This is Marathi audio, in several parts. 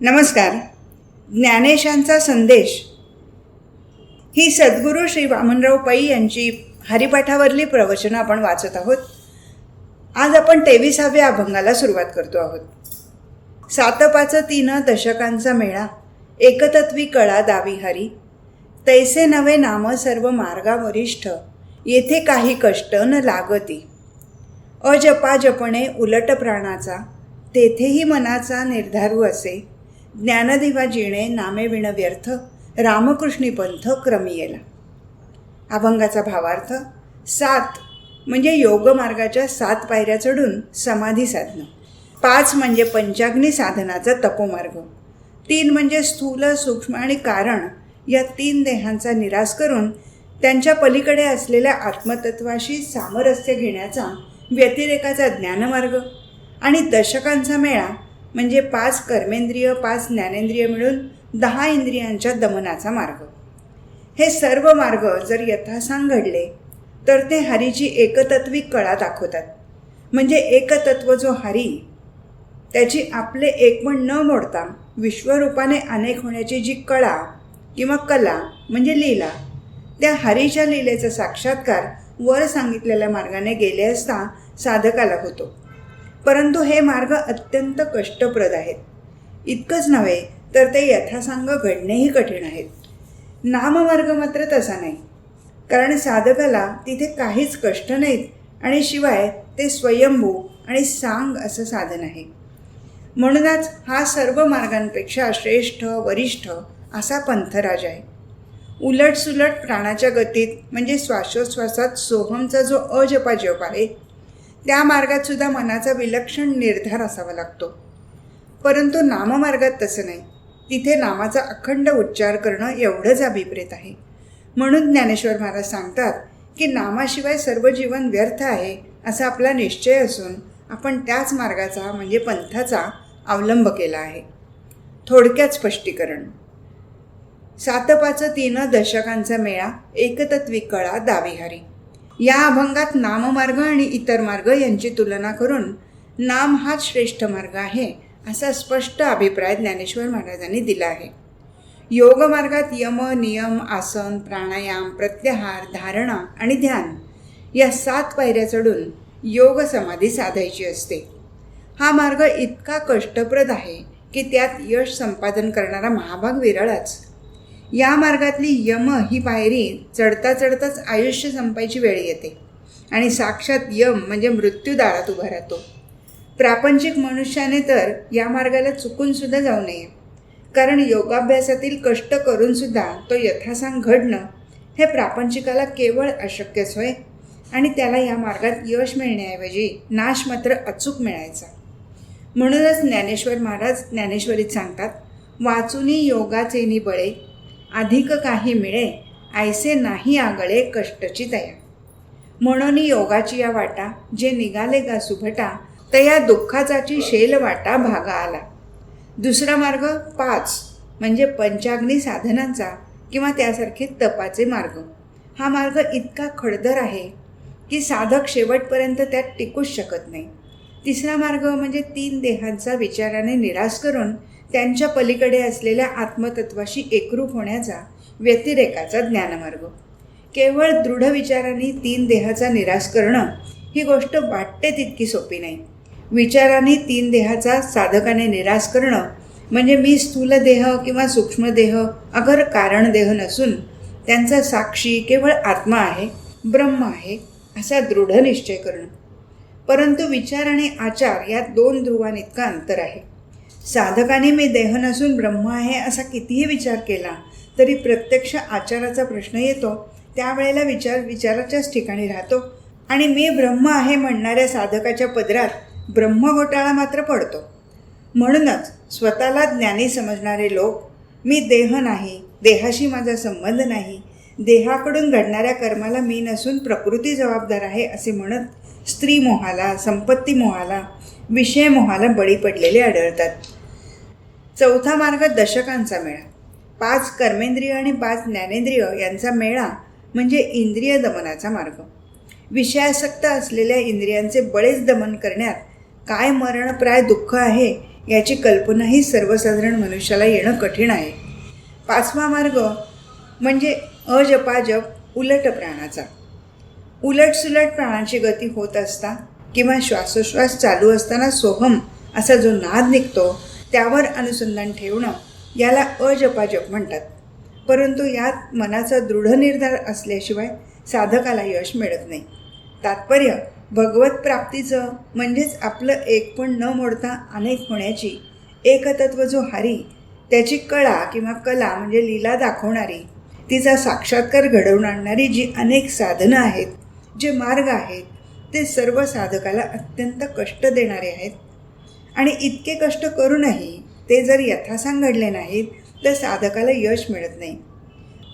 नमस्कार. ज्ञानेशांचा संदेश. ही सद्गुरू श्री वामनराव पै यांची हरिपाठावरली प्रवचनं आपण वाचत आहोत. आज आपण तेविसाव्या अभंगाला सुरुवात करतो आहोत. सातपाचं तीन दशकांचा मेळा एकतत्वी कळा दावी हरी. तैसे नवे नाम सर्व मार्गावरिष्ठ येथे काही कष्ट न लागती. अजपा जपणे उलट प्राणाचा तेथेही मनाचा निर्धारू असे. ज्ञानदेवा जिणे नामे विण व्यर्थ रामकृष्णी पंथ क्रमी येला अभंगाचा भावार्थ सात म्हणजे योगमार्गाच्या सात पायऱ्या चढून समाधी साधणं. पाच म्हणजे पंचाग्नी साधनाचा तपोमार्ग. तीन म्हणजे स्थूल सूक्ष्म आणि कारण या तीन देहांचा निराश करून त्यांच्या पलीकडे असलेल्या आत्मतत्वाशी सामरस्य घेण्याचा व्यतिरेकाचा ज्ञानमार्ग आणि दशकांचा मेळा म्हणजे पाच कर्मेंद्रिय पाच ज्ञानेंद्रिय मिळून दहा इंद्रियांच्या दमनाचा मार्ग. हे सर्व मार्ग जर यथासांग घडले तर ते हरीची एकतत्वी कळा दाखवतात. म्हणजे एकतत्व जो हरी त्याची आपले एकवण न मोडता विश्वरूपाने अनेक होण्याची जी कळा किंवा कला म्हणजे लीला त्या हरीच्या लीलेचा साक्षात्कार वर सांगितलेल्या मार्गाने गेले असता साधकाला होतो. परंतु हे मार्ग अत्यंत कष्टप्रद आहेत. इतकंच नव्हे तर ते यथासांग घडणेही कठीण आहेत. नाममार्ग मात्र तसा नाही. कारण साधकाला तिथे काहीच कष्ट नाहीत आणि शिवाय ते स्वयंभू आणि सांग असं साधन आहे. म्हणूनच हा सर्व मार्गांपेक्षा श्रेष्ठ वरिष्ठ असा पंथराज आहे. उलटसुलट प्राणाच्या गतीत म्हणजे श्वासोच्छ्वासात सोहमचा जो अजपाजप आहे त्या मार्गात सुद्धा मनाचा विलक्षण निर्धार असावा लागतो. परंतु नाममार्गात तसं नाही. तिथे नामाचा अखंड उच्चार करणं एवढंच अभिप्रेत आहे. म्हणून ज्ञानेश्वर महाराज सांगतात की नामाशिवाय सर्व जीवन व्यर्थ आहे असा आपला निश्चय असून आपण त्याच मार्गाचा म्हणजे पंथाचा अवलंब केला आहे. थोडक्यात स्पष्टीकरण. सातपाचं तीन दशकांचा मेळा एकतत्वी कळा दाविहारी. या अभंगात नाममार्ग आणि इतर मार्ग यांची तुलना करून नाम हाच श्रेष्ठ मार्ग आहे असा स्पष्ट अभिप्राय ज्ञानेश्वर महाराजांनी दिला आहे. योग मार्गात यम नियम आसन प्राणायाम प्रत्याहार धारणा आणि ध्यान या सात पायऱ्या चढून योग समाधी साधायची असते. हा मार्ग इतका कष्टप्रद आहे की त्यात यश संपादन करणारा महाभाग विरळाच या मार्गातली यम ही पायरी चढता चढताच आयुष्य संपायची वेळ येते. आणि साक्षात यम म्हणजे मृत्यूदारात उभा राहतो. प्रापंचिक मनुष्याने तर या मार्गाला चुकूनसुद्धा जाऊ नये. कारण योगाभ्यासातील कष्ट करूनसुद्धा तो यथासांग घडणं हे प्रापंचिकाला केवळ अशक्यच होय. आणि त्याला या मार्गात यश मिळण्याऐवजी नाश मात्र अचूक मिळायचा. म्हणूनच ज्ञानेश्वर महाराज ज्ञानेश्वरीत सांगतात वाचूनी योगाचे बळे अधिक काही मिळे ऐसे नाही आगळे कष्टची तया म्हणून योगाची या वाटा जे निघाले गा सुभटा तया दुःखाचाची शेल वाटा भागा आला. दुसरा मार्ग पाच म्हणजे पंचाग्नी साधनांचा किंवा त्यासारखे तपाचे मार्ग. हा मार्ग इतका खडदर आहे की साधक शेवटपर्यंत त्यात टिकूच शकत नाही. तिसरा मार्ग म्हणजे तीन देहांचा विचाराने निराश करून त्यांच्या पलीकडे असलेल्या आत्मतत्वाशी एकरूप होण्याचा व्यतिरेकाचा ज्ञानमार्ग. केवळ दृढ विचारांनी तीन देहाचा निराश करणं ही गोष्ट वाटते तितकी सोपी नाही. विचारांनी तीन देहाचा साधकाने निराश करणं म्हणजे मी स्थूल देह किंवा सूक्ष्मदेह अगर कारण देह नसून त्यांचा साक्षी केवळ आत्मा आहे ब्रह्म आहे असा दृढ निश्चय करणं. परंतु विचार आणि आचार यात दोन ध्रुवांइतका अंतर आहे. साधकाने मी देह नसून ब्रह्म आहे असा कितीही विचार केला तरी प्रत्यक्ष आचाराचा प्रश्न येतो. त्यावेळेला विचार विचाराच्याच ठिकाणी राहतो. आणि मी ब्रह्म आहे म्हणणाऱ्या साधकाच्या पदरात ब्रह्म घोटाळा मात्र पडतो. म्हणूनच स्वतःला ज्ञानी समजणारे लोक मी देह नाही देहाशी माझा संबंध नाही देहाकडून घडणाऱ्या कर्माला मी नसून प्रकृती जबाबदार आहे असे म्हणत स्त्री मोहाला संपत्ती मोहाला विषय मोहाला बळी पडलेले आढळतात. चौथा मार्ग दशकांचा मेळा. पाच कर्मेंद्रिय आणि पाच ज्ञानेंद्रिय यांचा मेळा म्हणजे इंद्रिय दमनाचा मार्ग. विषयासक्त असलेल्या इंद्रियांचे बळेच दमन करण्यात काय मरणप्राय दुःख आहे याची कल्पनाही सर्वसाधारण मनुष्याला येणं कठीण आहे. पाचवा मार्ग म्हणजे अजपाजप उलट प्राणाचा. उलटसुलट प्राणाची गती होत असता किंवा श्वासोश्वास चालू असताना सोहम असा जो नाद निघतो त्यावर अनुसंधान ठेवणं याला अजपाजप म्हणतात. परंतु यात मनाचा दृढ निर्धार असल्याशिवाय साधकाला यश मिळत नाही. तात्पर्य भगवत प्राप्तीचं म्हणजेच आपलं एकपण न मोडता अनेक होण्याची एकतत्व जो हरी त्याची कळा किंवा कला म्हणजे लीला दाखवणारी तिचा साक्षात्कार घडवून आणणारी जी अनेक साधनं आहेत जे मार्ग आहेत ते सर्व साधकाला अत्यंत कष्ट देणारे आहेत. आणि इतके कष्ट करूनही ते जर यथासांग घडले नाहीत तर साधकाला यश मिळत नाही.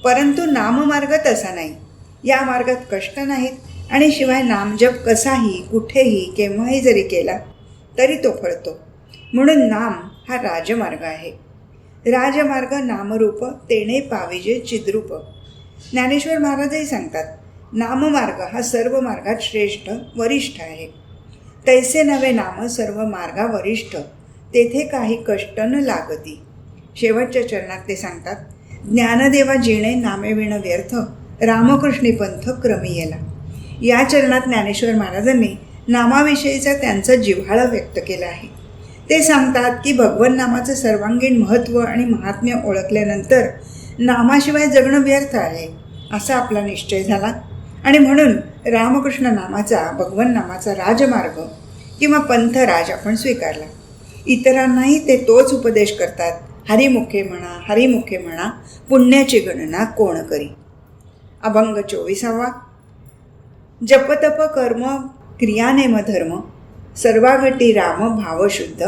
परंतु नाममार्ग तसा नाही. या मार्गात कष्ट नाहीत आणि शिवाय नामजप कसाही कुठेही केव्हाही जरी केला तरी तो फळतो. म्हणून नाम हा राजमार्ग आहे. राजमार्ग नामरूप तेणे पाविजे चिद्रूप. ज्ञानेश्वर महाराजही सांगतात नाममार्ग हा सर्व मार्गात श्रेष्ठ वरिष्ठ आहे. तैसे नवे नाम सर्व मार्गा वरिष्ठ. तेथे काही कष्ट न लागती. शेवटच्या चरणात ते सांगतात ज्ञानदेवा जिणे नामे विण व्यर्थ रामकृष्णी पंथ क्रमी येला. या चरणात ज्ञानेश्वर महाराजांनी नामाविषयीचा त्यांचा जिव्हाळा व्यक्त केला आहे. ते सांगतात की भगवन नामाचं सर्वांगीण महत्त्व आणि महात्म्य ओळखल्यानंतर नामाशिवाय जगणं व्यर्थ आहे असा आपला निश्चय झाला. आणि म्हणून रामकृष्ण नामाचा भगवन नामाचा राजमार्ग किंवा पंथराज आपण स्वीकारला. इतरांनाही ते तोच उपदेश करतात. हरिमुखे म्हणा हरिमुखे म्हणा पुण्याची गणना कोण करी? अभंग चोवीसावा. जपतप कर्म क्रियानेम धर्म. सर्वागटी राम भावशुद्ध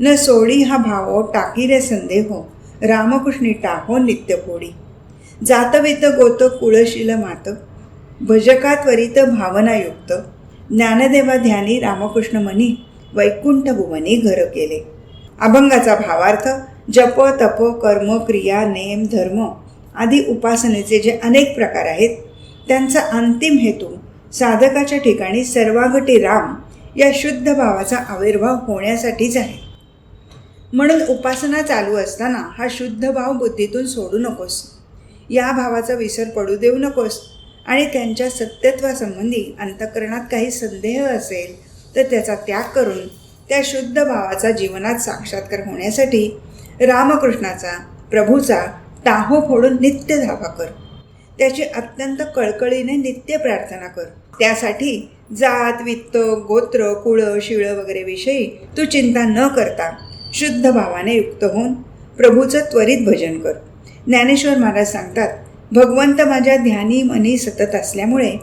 न सोडी हा भाव टाकी रे हो, रामकृष्णी टाहो नित्यपोडी जातवेत गोत कुळशील मात. भजका त्वरित भावनायुक्त ज्ञानदेवा ध्यानी रामकृष्ण मनी वैकुंठ भुवनी घर केले. अभंगाचा भावार्थ जप तप कर्म क्रिया नेम धर्म आदी उपासनेचे जे अनेक प्रकार आहेत त्यांचा अंतिम हेतू साधकाच्या ठिकाणी सर्वागटी राम या शुद्ध भावाचा आविर्भाव होण्यासाठीच आहे. म्हणून उपासना चालू असताना हा शुद्ध भाव बुद्धीतून सोडू नकोस. या भावाचा विसर पडू देऊ नकोस. आणि त्यांच्या सत्यत्वासंबंधी अंतकरणात काही संदेह असेल तर त्याचा त्याग करून त्या शुद्ध भावाचा जीवनात साक्षात्कार होण्यासाठी रामकृष्णाचा प्रभूचा टाहो फोडून नित्य धावा कर. त्याची अत्यंत कळकळीने नित्य प्रार्थना कर. त्यासाठी जात वित्त गोत्र कुळ शिळ वगैरे विषयी तू चिंता न करता शुद्ध भावाने युक्त होऊन प्रभूचं त्वरित भजन कर. ज्ञानेश्वर महाराज सांगतात भगवंत माझ्या ध्यानी मनी सतत असल्यामुळे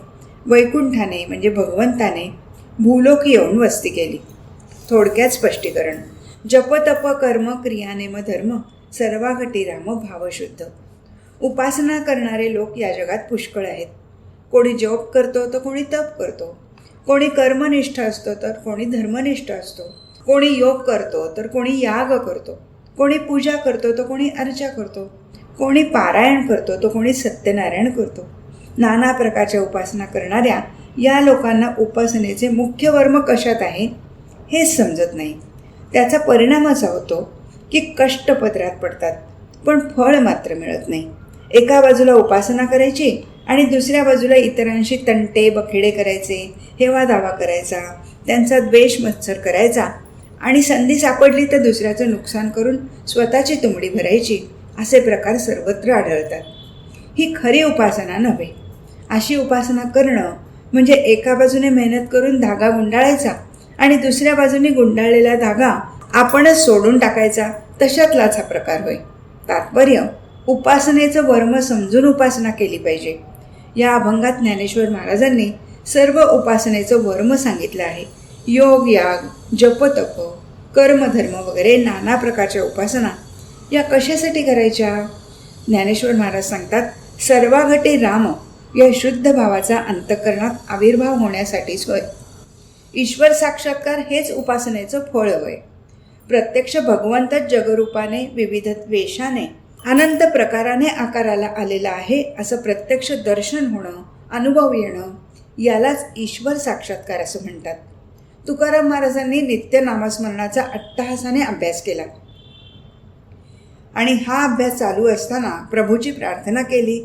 वैकुंठाने म्हणजे भगवंताने भूलोक येऊन वस्ती केली. थोडक्यात स्पष्टीकरण. जपतप कर्म क्रियानेम धर्म सर्वाघटी राम भावशुद्ध उपासना करणारे लोक या जगात पुष्कळ आहेत. कोणी जप करतो तर कोणी तप करतो. कोणी कर्मनिष्ठ असतो तर कोणी धर्मनिष्ठ असतो. कोणी योग करतो तर कोणी याग करतो. कोणी पूजा करतो तर कोणी अर्चा करतो. कोणी पारायण करतो तर कोणी सत्यनारायण करतो. नाना प्रकारच्या उपासना करणाऱ्या या लोकांना उपासनेचे मुख्य वर्म कशात आहे हेच समजत नाही. त्याचा परिणाम असा होतो की कष्टपत्रात पडतात पण फळ मात्र मिळत नाही. एका बाजूला उपासना करायची आणि दुसऱ्या बाजूला इतरांशी तंटे बखेडे करायचे हेवा दावा करायचा त्यांचा द्वेष मत्सर करायचा आणि संधी सापडली तर दुसऱ्याचं नुकसान करून स्वतःची तुंबडी भरायची. असे प्रकार सर्वत्र आढळतात. ही खरी उपासना नव्हे. अशी उपासना करणं म्हणजे एका बाजूने मेहनत करून धागा गुंडाळायचा आणि दुसऱ्या बाजूने गुंडाळलेला धागा आपणच सोडून टाकायचा तशातलाच हा प्रकार होय. तात्पर्य उपासनेचं वर्म समजून उपासना केली पाहिजे. या अभंगात ज्ञानेश्वर महाराजांनी सर्व उपासनेचं वर्म सांगितलं आहे. योग याग जपतप कर्मधर्म वगैरे नाना प्रकारच्या उपासना या कशासाठी करायच्या? ज्ञानेश्वर महाराज सांगतात सर्वाघटे राम या शुद्ध भावाचा अंतकरणात आविर्भाव होण्यासाठीच होय ईश्वर साक्षात्कार हेच उपासनेचं फळ होय. प्रत्यक्ष भगवंतच जगरूपाने विविध वेशाने अनंत प्रकाराने आकाराला आलेला आहे असं प्रत्यक्ष दर्शन होणं अनुभव येणं यालाच ईश्वर साक्षात्कार असं म्हणतात. तुकाराम महाराजांनी नित्य नामस्मरणाचा अट्टहासाने अभ्यास केला. आणि हा अभ्यास चालू असताना प्रभूची प्रार्थना केली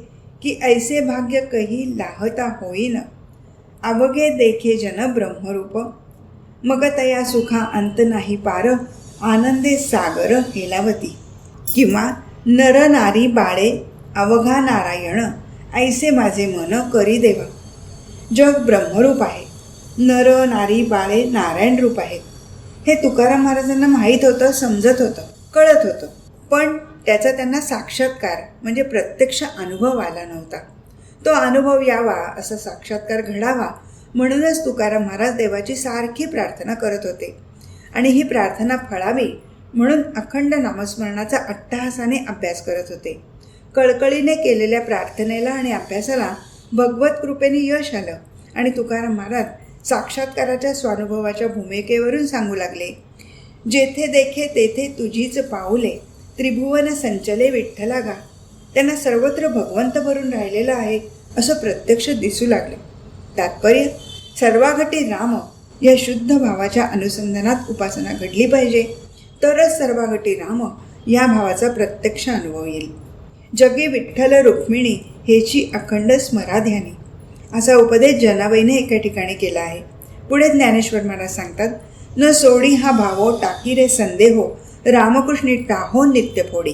की ऐसे भाग्य कही लाहता होईन. अवघे देखे जन ब्रह्मरूप. मग तया सुखा अंत नाही पार आनंदे सागर हेलावती. किंवा नर नारी बाळे अवघा नारायण ऐसे माझे मन करी देवा. जग ब्रह्मरूप आहे नर नारी बाळे नारायण रूप आहेत हे तुकाराम महाराजांना माहीत होतं समजत होतं कळत होतं. पण त्याचा त्यांना साक्षात्कार म्हणजे प्रत्यक्ष अनुभव आला नव्हता. तो अनुभव यावा असा साक्षात्कार घडावा म्हणूनच तुकाराम महाराज देवाची सारखी प्रार्थना करत होते. आणि ही प्रार्थना फळावी म्हणून अखंड नामस्मरणाचा अट्टहासाने अभ्यास करत होते. कळकळीने केलेल्या प्रार्थनेला आणि अभ्यासाला भगवत कृपेने यश आलं आणि तुकाराम महाराज साक्षात्काराच्या स्वानुभवाच्या भूमिकेवरून सांगू लागले जेथे देखे तेथे तुझीच पाऊले त्रिभुवन संचले विठ्ठलागा त्यांना सर्वत्र भगवंत भरून राहिलेला आहे असं प्रत्यक्ष दिसू लागले. तात्पर्य सर्वाघटी राम या शुद्ध भावाच्या अनुसंधानात उपासना घडली पाहिजे. तरच सर्वाघटी राम या भावाचा प्रत्यक्ष अनुभव येईल. जगी विठ्ठल रुक्मिणी हेची अखंड स्मराध्यानी. असा उपदेश जनाबाईने एका ठिकाणी केला आहे. पुढे ज्ञानेश्वर महाराज सांगतात न सोडी हा भावो टाकी रे संदेहो रामकृष्णी टाहो नित्य फोडी.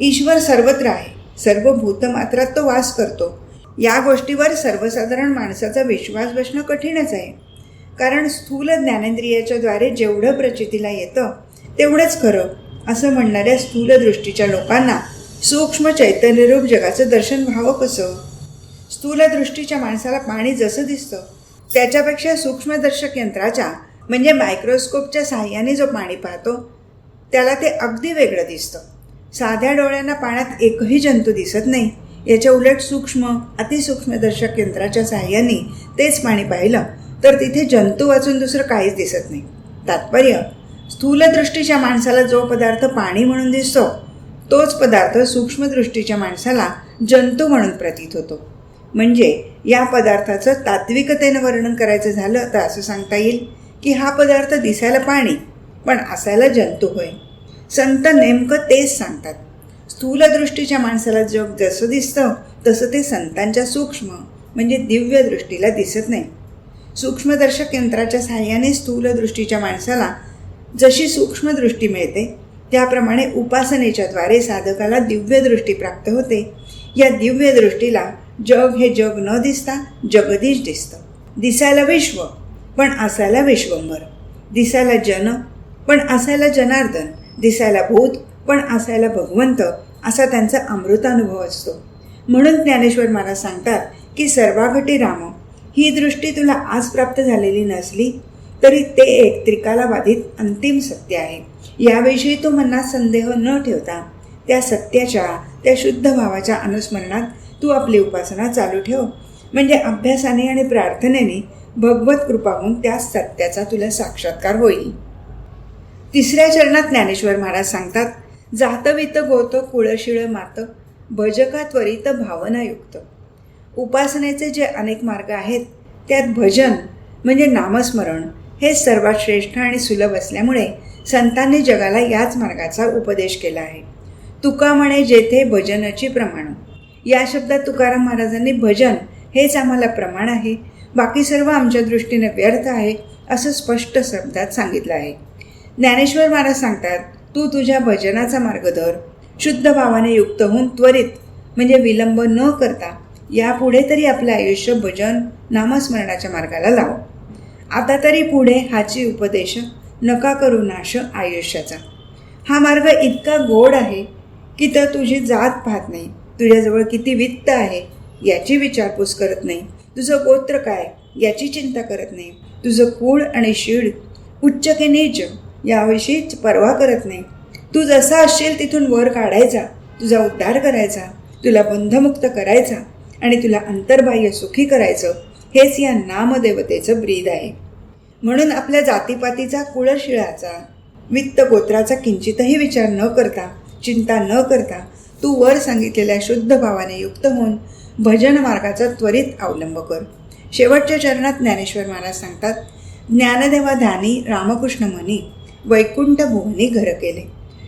ईश्वर सर्वत्र आहे सर्व भूतमात्रात तो वास करतो. या गोष्टीवर सर्वसाधारण माणसाचा विश्वास बसणं कठीणच आहे. कारण स्थूल ज्ञानेंद्रियाच्या द्वारे जेवढं प्रचितीला येतं तेवढंच खरं असं म्हणणाऱ्या स्थूल दृष्टीच्या लोकांना सूक्ष्म चैतन्यरूप जगाचं दर्शन व्हावं कसं? स्थूल दृष्टीच्या माणसाला पाणी जसं दिसतं त्याच्यापेक्षा सूक्ष्मदर्शक यंत्राच्या म्हणजे मायक्रोस्कोपच्या साहाय्याने जो पाणी पाहतो त्याला ते अगदी वेगळं दिसतं. साध्या डोळ्यांना पाण्यात एकही जंतू दिसत नाही. याच्या उलट सूक्ष्म अतिसूक्ष्मदर्शक यंत्राच्या सहाय्याने तेच पाणी पाहिलं तर तिथे जंतू वाचून दुसरं काहीच दिसत नाही. तात्पर्य स्थूलदृष्टीच्या माणसाला जो पदार्थ पाणी म्हणून दिसतो तोच पदार्थ सूक्ष्मदृष्टीच्या माणसाला जंतू म्हणून प्रतीत होतो. म्हणजे या पदार्थाचं तात्विकतेनं वर्णन करायचं झालं तर असं सांगता येईल की हा पदार्थ दिसायला पाणी पण असायला जंतू होय. संत नेमकं तेच सांगतात. स्थूलदृष्टीच्या माणसाला जग जसं दिसतं तसं ते संतांच्या सूक्ष्म म्हणजे दिव्य दृष्टीला दिसत नाही. सूक्ष्मदर्शक यंत्राच्या सहाय्याने स्थूलदृष्टीच्या माणसाला जशी सूक्ष्मदृष्टी मिळते त्याप्रमाणे उपासनेच्या द्वारे साधकाला दिव्यदृष्टी प्राप्त होते. या दिव्य दृष्टीला जग हे जग न दिसता जगदीश दिसतं. दिसायला विश्व पण असायला विश्वंभर. दिसायला जन पण असायला जनार्दन दिसायला भूत पण असायला भगवंत असा त्यांचा अमृतानुभव असतो. म्हणून ज्ञानेश्वर महाराज सांगतात की सर्वाघटी राम ही दृष्टी तुला आज प्राप्त झालेली नसली तरी ते एक त्रिकालाबाधित अंतिम सत्य आहे. याविषयी तो मनात संदेह न ठेवता त्या सत्याच्या त्या शुद्ध भावाच्या अनुस्मरणात तू आपली उपासना चालू ठेव. म्हणजे अभ्यासाने आणि प्रार्थनेने भगवत कृपा होऊन त्या सत्याचा तुला साक्षात्कार होईल. तिसऱ्या चरणात ज्ञानेश्वर महाराज सांगतात जातवित गोत कुळशिळ मात भजका त्वरित भावनायुक्त. उपासनेचे जे अनेक मार्ग आहेत त्यात भजन म्हणजे नामस्मरण हे सर्वात श्रेष्ठ आणि सुलभ असल्यामुळे संतांनी जगाला याच मार्गाचा उपदेश केला आहे. तुका म्हणे जेथे भजनाची प्रमाण. या शब्दात तुकाराम महाराजांनी भजन हेच आम्हाला प्रमाण आहे बाकी सर्व आमच्या दृष्टीने व्यर्थ आहे असं स्पष्ट शब्दात सांगितलं आहे. ज्ञानेश्वर महाराज सांगतात तू तुझ्या भजनाचा मार्ग धर शुद्ध भावाने युक्त होऊन त्वरित म्हणजे विलंब न करता यापुढे तरी आपलं आयुष्य भजन नामस्मरणाच्या मार्गाला लाव. आता तरी पुढे हाची उपदेश नका करू नाश आयुष्याचा. हा मार्ग इतका गोड आहे की तर तुझी जात पाहत नाही तुझ्याजवळ किती वित्त आहे याची विचारपूस करत नाही तुझं गोत्र काय याची चिंता करत नाही तुझं कूळ आणि शीड उच्च की नीच याविषयी पर्वा करत नाही. तू जसा असशील तिथून वर काढायचा. तुझा उद्धार करायचा. तुला बंधमुक्त करायचा. आणि तुला अंतर्बाह्य सुखी करायचं. हेच या नामदेवतेचं ब्रीद आहे. म्हणून आपल्या जातीपातीचा कुळशिळाचा वित्त गोत्राचा किंचितही विचार न करता चिंता न करता तू वर सांगितलेल्या शुद्ध भावाने युक्त होऊन भजन मार्गाचा त्वरित अवलंब कर. शेवटच्या चरणात ज्ञानेश्वर महाराज सांगतात ज्ञानदेवा ध्यानी रामकृष्ण म्हणी वैकुंठ भुवनी घर केले.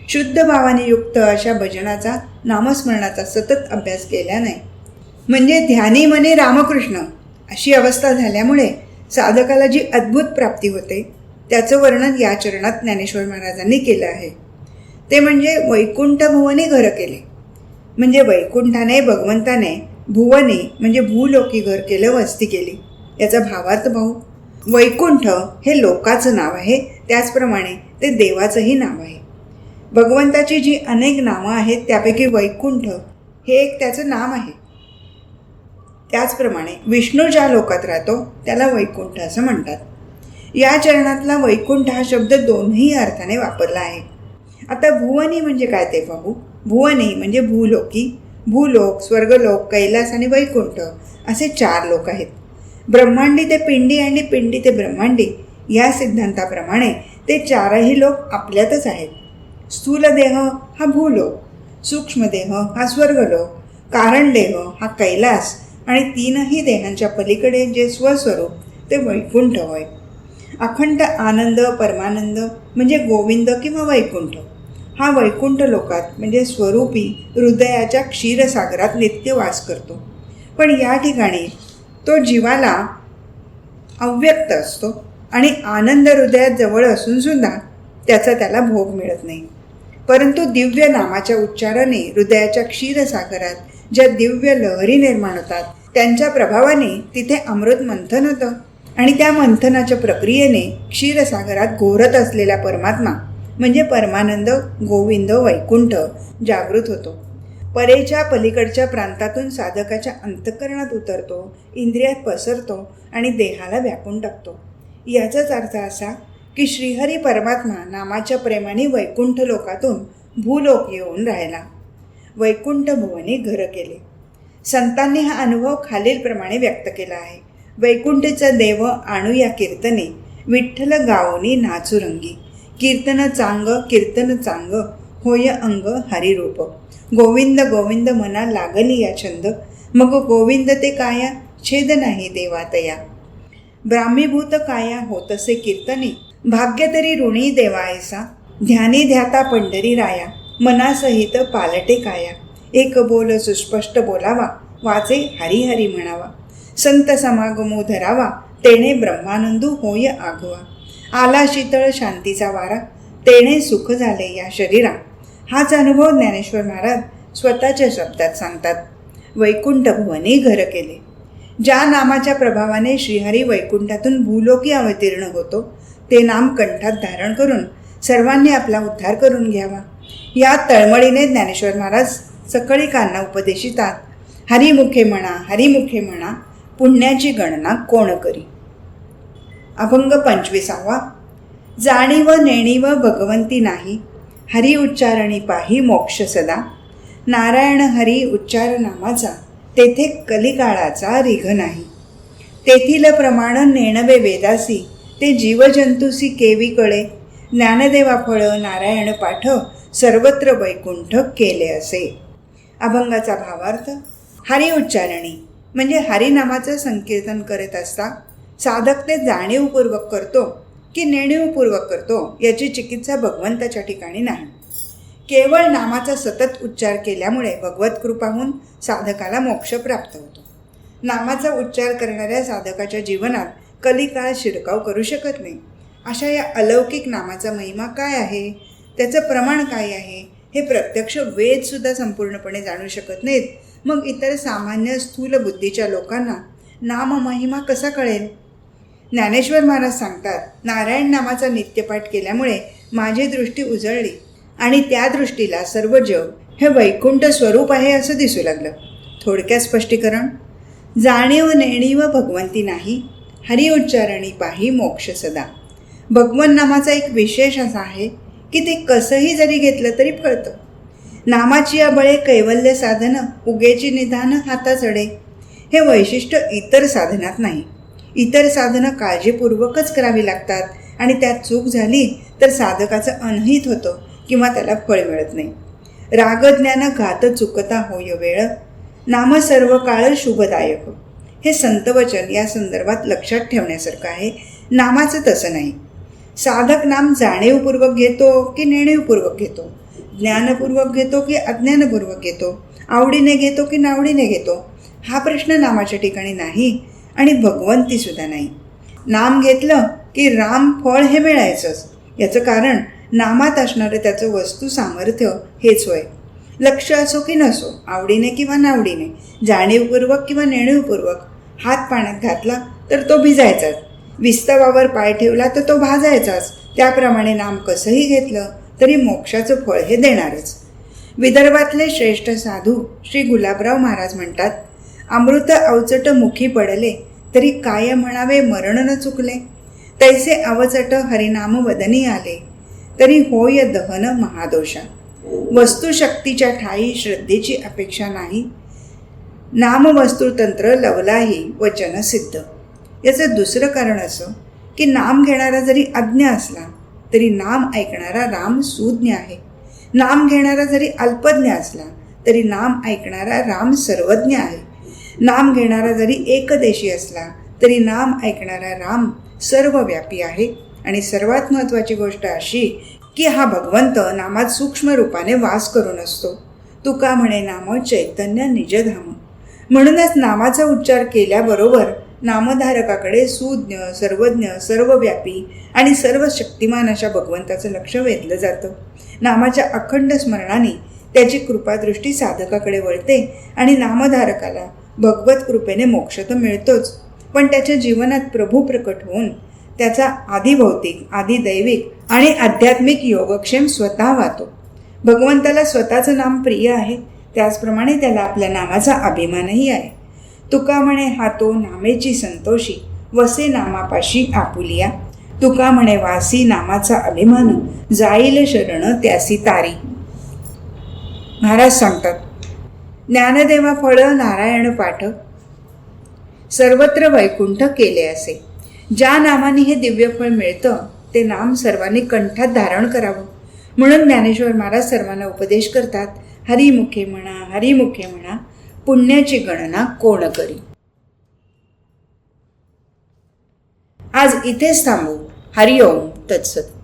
शुद्ध भावाने युक्त अशा भजनाचा नामस्मरणाचा सतत अभ्यास केला नाही म्हणजे ध्यानी मने रामकृष्ण अशी अवस्था झाल्यामुळे साधकाला जी अद्भुत प्राप्ती होते त्याचं वर्णन या चरणात ज्ञानेश्वर महाराजांनी केलं आहे. ते म्हणजे वैकुंठ भुवनी घर केले. म्हणजे वैकुंठाने भगवंताने भुवनी म्हणजे भूलोकी घर केलं वस्ती केली. याचा भावार्थ भाऊ वैकुंठ हे लोकाचं नाव आहे. त्याचप्रमाणे ते देवाचंही नाव आहे. भगवंताची जी अनेक नावं आहेत त्यापैकी वैकुंठ हे एक त्याचं नाम आहे. त्याचप्रमाणे विष्णू ज्या लोकात राहतो त्याला वैकुंठ असं म्हणतात. या चरणातला वैकुंठ हा शब्द दोन्ही अर्थाने वापरला आहे. आता भुवनी म्हणजे काय ते पाहू भुवनी म्हणजे भूलोकी. भूलोक स्वर्गलोक कैलास आणि वैकुंठ असे चार लोक आहेत. ब्रह्मांडी ते पिंडी आणि पिंडी ते ब्रह्मांडी या सिद्धांताप्रमाणे ते चारही लोक आपल्यातच आहेत. स्थूल देह हा भूलोक सूक्ष्मदेह हा स्वर्गलोक कारणदेह हा कैलास आणि तीनही देहांच्या पलीकडे जे स्वस्वरूप ते वैकुंठ होय. अखंड आनंद परमानंद म्हणजे गोविंद किंवा वैकुंठ. हा वैकुंठ लोकात म्हणजे स्वरूपी हृदयाच्या क्षीरसागरात नित्य वास करतो. पण या ठिकाणी तो जीवाला अव्यक्त असतो. आणि आनंद हृदयात जवळ असून सुद्धा त्याचा त्याला भोग मिळत नाही. परंतु दिव्य नामाच्या उच्चाराने हृदयाच्या क्षीरसागरात ज्या दिव्य लहरी निर्माण होतात त्यांच्या प्रभावाने तिथे अमृत मंथन होतं. आणि त्या मंथनाच्या प्रक्रियेने क्षीरसागरात घोरत असलेला परमात्मा म्हणजे परमानंद गोविंद वैकुंठ जागृत होतो. परेच्या पलीकडच्या प्रांतातून साधकाच्या अंतकरणात उतरतो इंद्रियात पसरतो आणि देहाला व्यापून टाकतो. याचाच अर्थ असा की श्रीहरी परमात्मा नामाच्या प्रेमाने वैकुंठ लोकातून भूलोक येऊन राहिला. वैकुंठ भुवने घर केले. संतांनी हा अनुभव खालीलप्रमाणे व्यक्त केला आहे. वैकुंठचं देव आणू या कीर्तने विठ्ठल गावनी नाचुरंगी. कीर्तन चांग कीर्तन चांग होय अंग हरिरूप. गोविंद गोविंद मना लागली या छंद. मग गोविंद ते काया? छेद नाही देवातया. ब्राह्मीभूत काया होतसे कीर्तने. भाग्य तरी ऋणी देवायसा. ध्यानी ध्याता पंढरी राया. मनासहित पालटे काया. एक बोल सुस्पष्ट बोलावा. वाचे हरिहरी म्हणावा. संत समागमो धरावा. तेणे ब्रह्मानंदू होय आगवा. आला शीतळ शांतीचा वारा. तेणे सुख झाले या शरीरा. हाच अनुभव ज्ञानेश्वर महाराज स्वतःच्या शब्दात सांगतात. वैकुंठ भुवनी घर केले. ज्या नामाच्या प्रभावाने श्रीहरी वैकुंठातून भूलोकी अवतीर्ण होतो ते नाम कंठात धारण करून सर्वांनी आपला उद्धार करून घ्यावा. या तळमळीने ज्ञानेश्वर महाराज सकळीकांना उपदेशितात हरिमुखे म्हणा हरिमुखे म्हणा पुण्याची गणना कोण करी? अभंग पंचवीसावा जाणीव नेणीव भगवंती नाही हरी उच्चारणी पाही मोक्ष सदा नारायण हरी उच्चार नामाचा तेथे कलिकाळाचा रिघ नाही. तेथील प्रमाण नेणवे वेदासी ते जीवजंतुसी केवी कळे ज्ञानदेवा फळ नारायण पाठ सर्वत्र वैकुंठ केले असे. अभंगाचा भावार्थ हरी उच्चारणी म्हणजे हरिनामाचं संकीर्तन करत असता साधक ते जाणीवपूर्वक करतो की नेणीवपूर्वक करतो याची चिकित्सा भगवंताच्या ठिकाणी नाही. केवळ नामाचा सतत उच्चार केल्यामुळे भगवत कृपाहून साधकाला मोक्ष प्राप्त होतो. नामाचा उच्चार करणाऱ्या साधकाच्या जीवनात कलिकाळ शिरकाव करू शकत नाही. अशा या अलौकिक नामाचा महिमा काय आहे? त्याचं प्रमाण काय आहे? हे प्रत्यक्ष वेदसुद्धा संपूर्णपणे जाणू शकत नाहीत. मग इतर सामान्य स्थूल बुद्धीच्या लोकांना नाम महिमा कसा कळेल? ज्ञानेश्वर महाराज सांगतात नारायण नामाचा नित्यपाठ केल्यामुळे माझी दृष्टी उजळली. आणि त्या दृष्टीला सर्व जग हे वैकुंठ स्वरूप आहे असं दिसू लागलं. थोडक्यात स्पष्टीकरण जाणीव नेणीव भगवंती नाही हरि उच्चारणी पाही मोक्ष सदा. भगवन नामाचा एक विशेष असा आहे की ते कसंही जरी घेतलं तरी फळतं. नामाची बळे कैवल्य साधनं उगेची निधानं हाताचडे हे वैशिष्ट्य इतर साधनात नाही. इतर साधनं काळजीपूर्वकच करावी लागतात आणि त्यात चूक झाली तर साधकाचं अनहित होतं. किंवा त्याला फळ मिळत नाही. रागज्ञान घात चुकता होय वेळ. नाम सर्व काळ शुभदायक. हे संतवचन या संदर्भात लक्षात ठेवण्यासारखं आहे. नामाचं तसं नाही. साधक नाम जाणीवपूर्वक घेतो की निर्णयपूर्वक घेतो? ज्ञानपूर्वक घेतो की अज्ञानपूर्वक घेतो? आवडीने घेतो की नावडीने घेतो? हा प्रश्न नामाच्या ठिकाणी नाही आणि भगवंतीसुद्धा नाही. नाम घेतलं की राम फळ हे मिळायचंच. याचं कारण नामात असणारं त्याचं वस्तू सामर्थ्य हेच होय. लक्ष असो की नसो आवडीने किंवा नावडीने जाणीवपूर्वक किंवा नेणीवपूर्वक हात पाण्यात घातला तर तो भिजायचाच. विस्तवावर पाय ठेवला तर तो भाजायचाच. त्याप्रमाणे नाम कसंही घेतलं तरी मोक्षाचं फळ हे देणारच. विदर्भातले श्रेष्ठ साधू श्री गुलाबराव महाराज म्हणतात अमृत अवचट मुखी पडले तरी काय म्हणावे मरण न चुकले. तैसे अवचट हरिनाम वदनी आले. तरी होय दहन महादोषा वस्तुशक्तीच्या ठाई श्रद्धेची अपेक्षा नाही. नामवस्तुतंत्र लवलाही वचन सिद्ध. याचं दुसरं कारण असं की नाम घेणारा जरी अज्ञ असला तरी नाम ऐकणारा राम सुज्ञ आहे. नाम घेणारा जरी अल्पज्ञ असला तरी नाम ऐकणारा राम सर्वज्ञ आहे. नाम घेणारा जरी एकदेशी असला तरी नाम ऐकणारा राम सर्वव्यापी आहे. आणि सर्वात महत्त्वाची गोष्ट अशी की हा भगवंत नामात सूक्ष्म रूपाने वास करून असतो. तुका म्हणे नाम चैतन्य निजधाम म्हणूनच नामाचा उच्चार केल्याबरोबर नामधारकाकडे सुज्ञ सर्वज्ञ सर्वव्यापी आणि सर्व शक्तिमान अशा भगवंताचं लक्ष वेधलं जातं. नामाच्या अखंड स्मरणाने त्याची कृपादृष्टी साधकाकडे वळते आणि नामधारकाला भगवत कृपेने मोक्ष तर मिळतोच. पण त्याच्या जीवनात प्रभू प्रकट होऊन त्याचा आधिभौतिक आधिदैविक आणि आध्यात्मिक योगक्षेम स्वतः वाहतो. भगवंताला स्वतःचं नाम प्रिय आहे. त्याचप्रमाणे त्याला आपल्या नामाचा अभिमानही आहे. तुका म्हणे हा तो नामेची संतोषी वसे नामापाशी आपुलिया. तुका म्हणे वासी नामाचा अभिमान जाईल शरण त्यासी तारी. महाराज सांगतात ज्ञानदेवा फळ नारायण पाठ सर्वत्र वैकुंठ केले असे. ज्या नामाने हे दिव्य फळ मिळतं ते नाम सर्वांनी कंठात धारण करावं. म्हणून ज्ञानेश्वर महाराज सर्वांना उपदेश करतात हरिमुखे म्हणा हरिमुखे म्हणा पुण्याची गणना कोण करी? आज इथेच थांबू. हरिओम तत्सत.